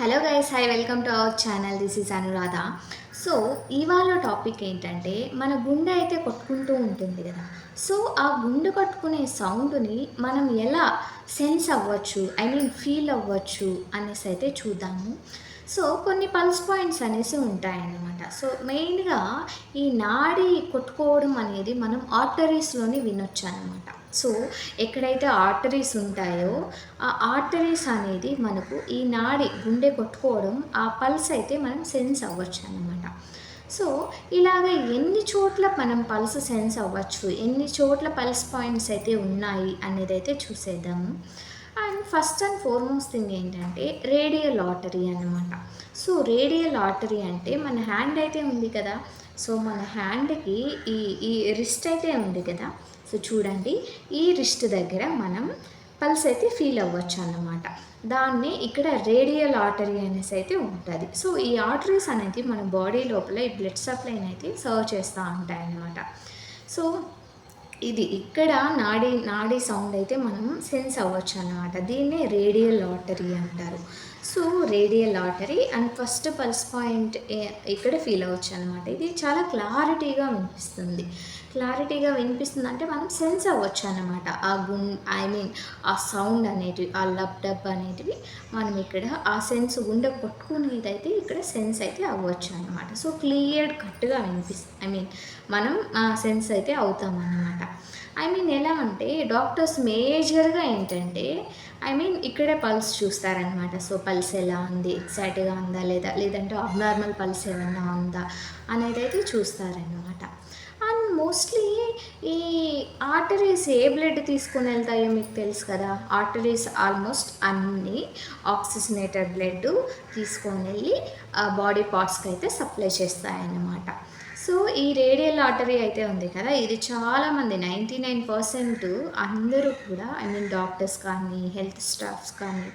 Hello guys hi welcome to our channel this is Anuradha so ఇవాళ topic ఏంటంటే మన గుండె అయితే కొట్టుకుంటూ ఉంటుంది కదా. సో ఆ గుండె కొట్టుకునే సౌండ్ని మనం ఎలా సెన్స్ అవ్వచ్చు ఐ మీన్ ఫీల్ అవ్వచ్చు అనేసి అయితే చూద్దాము. సో కొన్ని పల్స్ పాయింట్స్ అనేసి ఉంటాయన్నమాట. సో మెయిన్గా ఈ నాడి కొట్టుకోవడం అనేది మనం ఆర్టరీస్లోనే వినొచ్చు అనమాట సో ఎక్కడైతే ఆర్టరీస్ ఉంటాయో ఆ ఆర్టరీస్ అనేది మనకు ఈ నాడి గుండె కొట్టుకోవడం ఆ పల్స్ అయితే మనం సెన్స్ అవ్వచ్చు అనమాట సో ఇలాగ ఎన్ని చోట్ల మనం పల్స్ సెన్స్ అవ్వచ్చు ఎన్ని చోట్ల పల్స్ పాయింట్స్ అయితే ఉన్నాయి అనేది అయితే చూసేద్దాము. And first and foremost thing ఏంటంటే రేడియల్ లాటరీ అనమాట సో రేడియల్ లాటరీ అంటే మన హ్యాండ్ అయితే ఉంది కదా. సో మన హ్యాండ్కి ఈ ఈ రిస్ట్ అయితే ఉంది కదా. సో చూడండి ఈ రిస్ట్ దగ్గర మనం పల్స్ అయితే ఫీల్ అవ్వచ్చు అన్నమాట. దాన్ని ఇక్కడ రేడియల్ ఆర్టరీ అనేసి అయితే ఉంటుంది. సో ఈ ఆర్టరీస్ అనేది మన బాడీ లోపల ఈ బ్లడ్ సప్లైని అయితే సర్వ్ చేస్తూ ఉంటాయి అన్నమాట సో ఇది ఇక్కడ నాడీ నాడీ సౌండ్ అయితే మనం సెన్స్ అవ్వచ్చు అన్నమాట దీన్నే రేడియల్ లాటరీ అంటారు. So radial artery and first pulse point ఇక్కడ ఫీల్ అవ్వచ్చు అనమాట ఇది చాలా క్లారిటీగా వినిపిస్తుంది. క్లారిటీగా వినిపిస్తుంది అంటే మనం సెన్స్ అవ్వచ్చు అనమాట ఆ గుండ్ ఐ మీన్ ఆ సౌండ్ అనేటివి ఆ లబ్ డబ్ అనేటివి మనం ఇక్కడ ఆ సెన్స్ గుండె కొట్టుకునేదైతే అయితే ఇక్కడ సెన్స్ అయితే అవ్వచ్చు అనమాట సో క్లియర్ కట్గా వినిపిస్తుంది ఐ మీన్ మనం ఆ సెన్స్ అయితే అవుతాం అన్నమాట. ఐ మీన్ ఎలా అంటే డాక్టర్స్ మేజర్గా ఏంటంటే ఐ మీన్ ఇక్కడే పల్స్ చూస్తారనమాట సో పల్స్ ఎలా ఉంది? ఎక్సైట్గా ఉందా లేదా? లేదంటే అబ్నార్మల్ పల్స్ ఏమన్నా ఉందా? అనేది అయితే చూస్తారనమాట అండ్ మోస్ట్లీ ఈ ఆర్టరీస్ ఏ బ్లడ్ తీసుకొని వెళ్తాయో మీకు తెలుసు కదా? ఆర్టరీస్ ఆల్మోస్ట్ అన్నీ ఆక్సిజనేటెడ్ బ్లడ్ తీసుకొని వెళ్ళి బాడీ పార్ట్స్కి అయితే సప్లై చేస్తాయన్నమాట. సో ఈ రేడియల్ ఆర్టరీ అయితే ఉంది కదా. ఇది చాలామంది నైంటీ నైన్ పర్సెంట్ అందరూ కూడా ఐ మీన్ డాక్టర్స్ కానీ హెల్త్ స్టాఫ్స్ కానీ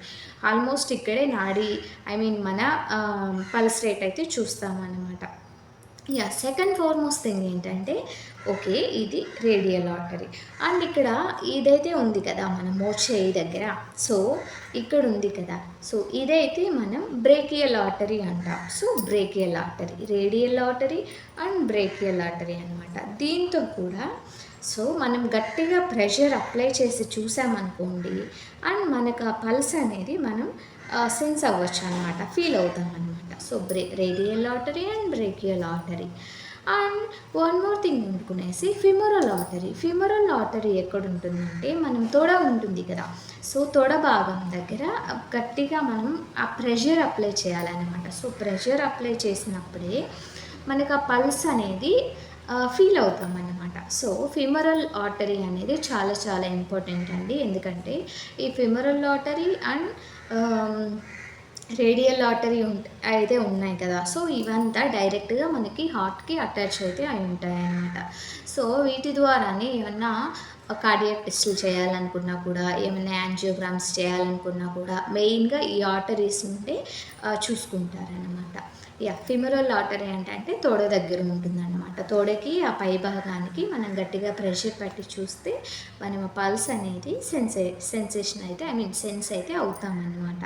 ఆల్మోస్ట్ ఇక్కడే నాడి ఐ మీన్ మన పల్స్ రేట్ అయితే చూస్తామన్నమాట. యా సెకండ్ ఫార్మోస్ట్ థింగ్ ఏంటంటే ఓకే ఇది రేడియల్ ఆర్టరీ అండ్ ఇక్కడ ఇదైతే ఉంది కదా మన మోచేయి దగ్గర. సో ఇక్కడ ఉంది కదా. సో ఇదైతే మనం బ్రేకియల్ ఆర్టరీ అంటాం. So brachial artery radial artery and brachial artery అనమాట దీంతో కూడా సో మనం గట్టిగా ప్రెషర్ అప్లై చేసి చూసామనుకోండి అండ్ మనకు ఆ పల్స్ అనేది మనం సెన్స్ అవ్వచ్చు అనమాట ఫీల్ అవుతాం అనమాట so బ్రే radial artery and brachial artery and one more thing అనుకునేసి femoral artery femoral artery ఎక్కడ ఉంటుందంటే మనం తొడ ఉంటుంది కదా. సో తొడ భాగం దగ్గర గట్టిగా మనం ఆ ప్రెషర్ అప్లై చేయాలన్నమాట. సో ప్రెషర్ అప్లై చేసినప్పుడే మనకు ఆ పల్స్ అనేది ఫీల్ అవుతాం అన్నమాట సో ఫిమరల్ ఆర్టరీ అనేది చాలా చాలా ఇంపార్టెంట్ అండి. ఎందుకంటే ఈ femoral artery and radial artery అయితే ఉన్నాయి కదా. సో ఇవంతా డైరెక్ట్గా మనకి హార్ట్కి అటాచ్ అయితే అయి ఉంటాయి అన్నమాట సో వీటి ద్వారానే ఏమన్నా కార్డియాక్ టెస్టులు చేయాలనుకున్నా కూడా ఏమైనా యాంజియోగ్రామ్స్ చేయాలనుకున్నా కూడా మెయిన్గా ఈ ఆర్టరీస్ ఉంటే చూసుకుంటారనమాట యా ఫిమరల్ ఆర్టరీ అంటే అంటే తోడ దగ్గర ఉంటుందన్నమాట. తోడకి ఆ పై భాగానికి మనం గట్టిగా ప్రెషర్ పెట్టి చూస్తే మనం ఆ పల్స్ అనేది సెన్సే సెన్సేషన్ అయితే ఐ మీన్ సెన్స్ అయితే అవుతామన్నమాట.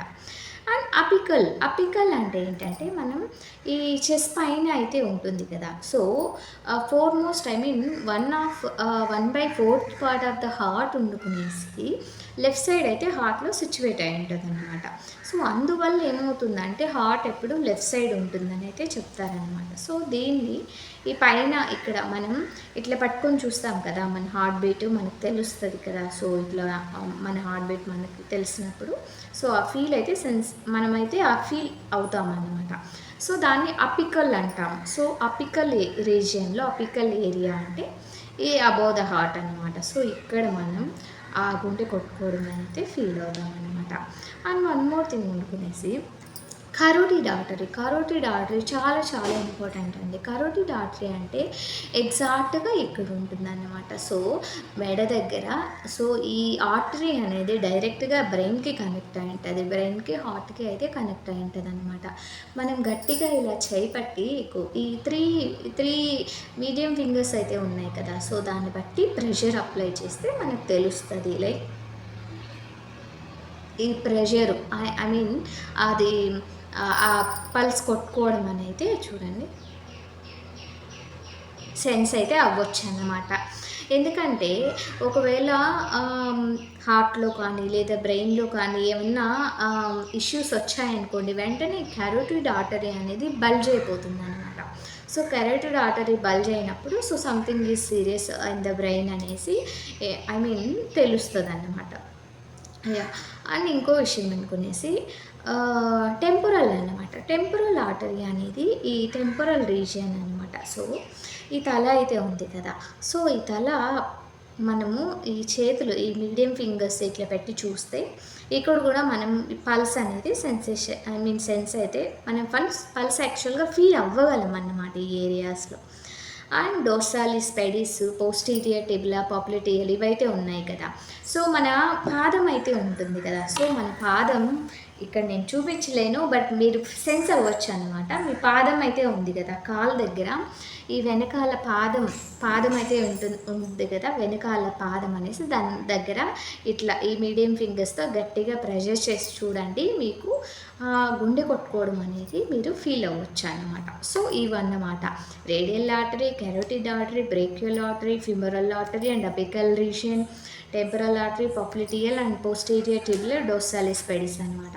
అండ్ అపికల్ అపికల్ అంటే ఏంటంటే మనం ఈ చెస్ పైన అయితే ఉంటుంది కదా. So foremost I mean one of one by fourth part of the heart ఉండుకునేసి left side అయితే హార్ట్లో సిచ్యువేట్ అయి ఉంటుంది అనమాట సో అందువల్ల ఏమవుతుందంటే హార్ట్ ఎప్పుడు లెఫ్ట్ సైడ్ ఉంటుందని అయితే చెప్తారనమాట సో దీన్ని ఈ పైన ఇక్కడ మనం ఇట్లా పట్టుకొని చూస్తాం కదా మన హార్ట్ బీట్ మనకు తెలుస్తుంది కదా. సో ఇట్లా మన హార్ట్ బీట్ మనకి తెలిసినప్పుడు. సో ఆ ఫీల్ అయితే సెన్స్ మనమైతే ఆ ఫీల్ అవుతామన్నమాట. సో దాన్ని అపికల్ అంటాం. సో అపికల్ రీజియన్లో అపికల్ ఏరియా అంటే ఈ అబౌ ద హార్ట్ అనమాట సో ఇక్కడ మనం ఆ గుండె కొట్టుకోవడం అయితే ఫీల్ అవుతాం అనమాట అండ్ వన్ మోర్ థింగ్ అనుకునేసి కరోటిడ్ ఆర్టరీ కరోటిడ్ ఆర్టరీ చాలా చాలా ఇంపార్టెంట్ అండి. కరోటిడ్ ఆర్టరీ అంటే ఎగ్జాక్ట్గా ఇక్కడ ఉంటుందన్నమాట. సో మెడ దగ్గర సో ఈ ఆర్టరీ అనేది డైరెక్ట్గా బ్రెయిన్కి కనెక్ట్ అయి ఉంటుంది బ్రెయిన్కి హార్ట్కి అయితే కనెక్ట్ అయి ఉంటుంది అనమాట మనం గట్టిగా ఇలా చేయి పట్టి ఈ త్రీ త్రీ మీడియం ఫింగర్స్ అయితే ఉన్నాయి కదా సో దాన్ని బట్టి ప్రెషర్ అప్లై చేస్తే మనకు తెలుస్తుంది. లైక్ ఈ ప్రెషరు ఐ ఐ మీన్ అది ఆ- పల్స్ కొట్టుకోవడం అనేది చూడండి. సెన్స్ అయితే అవ్వచ్చు అన్నమాట ఎందుకంటే ఒకవేళ హార్ట్లో కానీ లేదా బ్రెయిన్లో కానీ ఏమన్నా ఇష్యూస్ వచ్చాయనుకోండి వెంటనే క్యారోటిడ్ ఆర్టరీ అనేది బల్జ్ అయిపోతుంది అనమాట సో కెరోటిడ్ ఆర్టరీ బల్జ్ అయినప్పుడు so something is serious in the brain అనేసి ఐ మీన్ తెలుస్తుంది అన్నమాట అండ్ ఇంకో విషయం అనుకునేసి టెంపురల్ అన్నమాట. టెంపురల్ ఆర్టరీ అనేది ఈ టెంపురల్ రీజియన్ అన్నమాట. సో ఈ తల అయితే ఉంది కదా. సో ఈ తల మనము ఈ చేతులు ఈ మీడియం ఫింగర్స్ ఇట్లా పెట్టి చూస్తే ఇక్కడ కూడా మనం పల్స్ అనేది సెన్సేషన్ ఐ మీన్ సెన్స్ అయితే మనం పల్స్ పల్స్ యాక్చువల్గా ఫీల్ అవ్వగలం అన్నమాట ఈ ఏరియాస్లో అండ్ డోర్సాలిస్ పెడిస్ పోస్టీరియర్ టిబులా పాపులేటియల్ ఇవైతే ఉన్నాయి కదా. సో మన పాదం అయితే ఉంటుంది కదా. సో మన పాదం ఇక్కడ నేను చూపించలేను బట్ మీరు సెన్స్ అవ్వచ్చు అనమాట మీ పాదం అయితే ఉంది కదా కాలు దగ్గర. ఈ వెనకాల పాదం పాదం అయితే ఉంటుంది ఉంది కదా వెనకాల పాదం అనేసి దాని దగ్గర ఇట్లా ఈ మీడియం ఫింగర్స్తో గట్టిగా ప్రెషర్ చేసి చూడండి మీకు గుండె కొట్టుకోవడం అనేది మీరు ఫీల్ అవ్వచ్చు అనమాట సో ఇవన్నమాట. Radial artery carotid artery brachial artery femoral artery and apical region temporal artery popliteal and posterior tibial dorsalis pedis అనమాట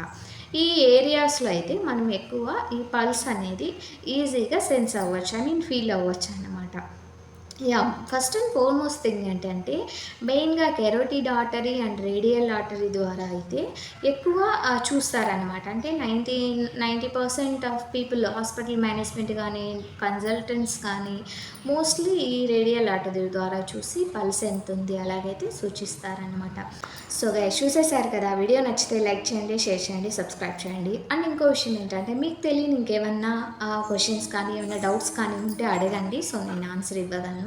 ఈ ఏరియాస్లో అయితే మనం ఎక్కువ ఈ పల్స్ అనేది ఈజీగా సెన్స్ అవ్వచ్చు ఐ మీన్ ఫీల్ అవ్వచ్చు అనమాట yeah first and foremost thing ఏంటంటే మెయిన్గా carotid artery and radial artery ద్వారా అయితే ఎక్కువ చూస్తారనమాట అంటే ninety ninety percent of people hospital management కానీ కన్సల్టెంట్స్ కానీ మోస్ట్లీ ఈ రేడియల్ ఆర్టరీ ద్వారా చూసి పల్స్ ఎంత ఉంది అలాగైతే సూచిస్తారనమాట సో గా చూసేశారు కదా వీడియో నచ్చితే లైక్ చేయండి షేర్ చేయండి సబ్స్క్రైబ్ చేయండి. అండ్ ఇంకో విషయం ఏంటంటే మీకు తెలియని ఇంకేమన్నా క్వశ్చన్స్ కానీ ఏమైనా డౌట్స్ కానీ ఉంటే అడగండి. సో నేను ఆన్సర్ ఇవ్వగలను.